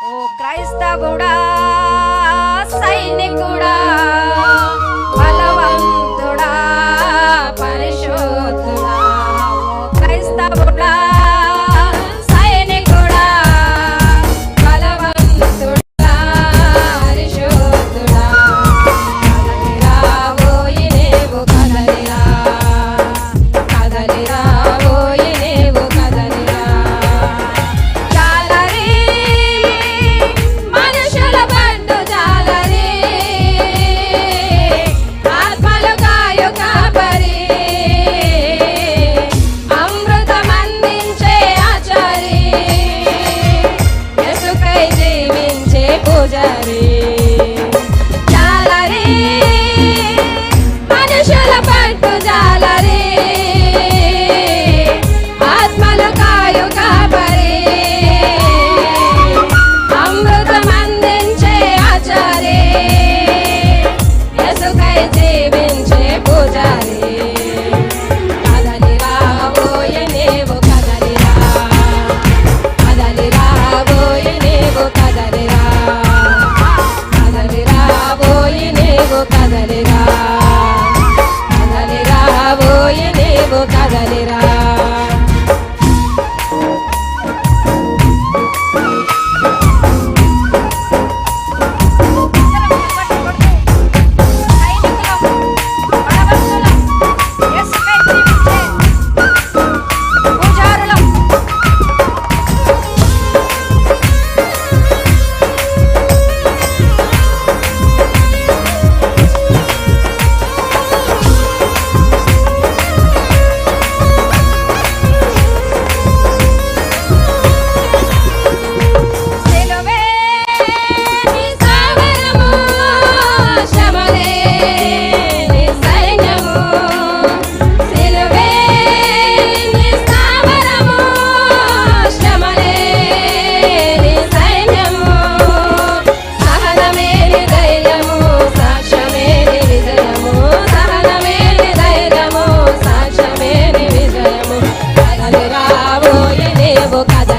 ఓ క్రైస్తవుడా సైనికుడా বোঝারে boca de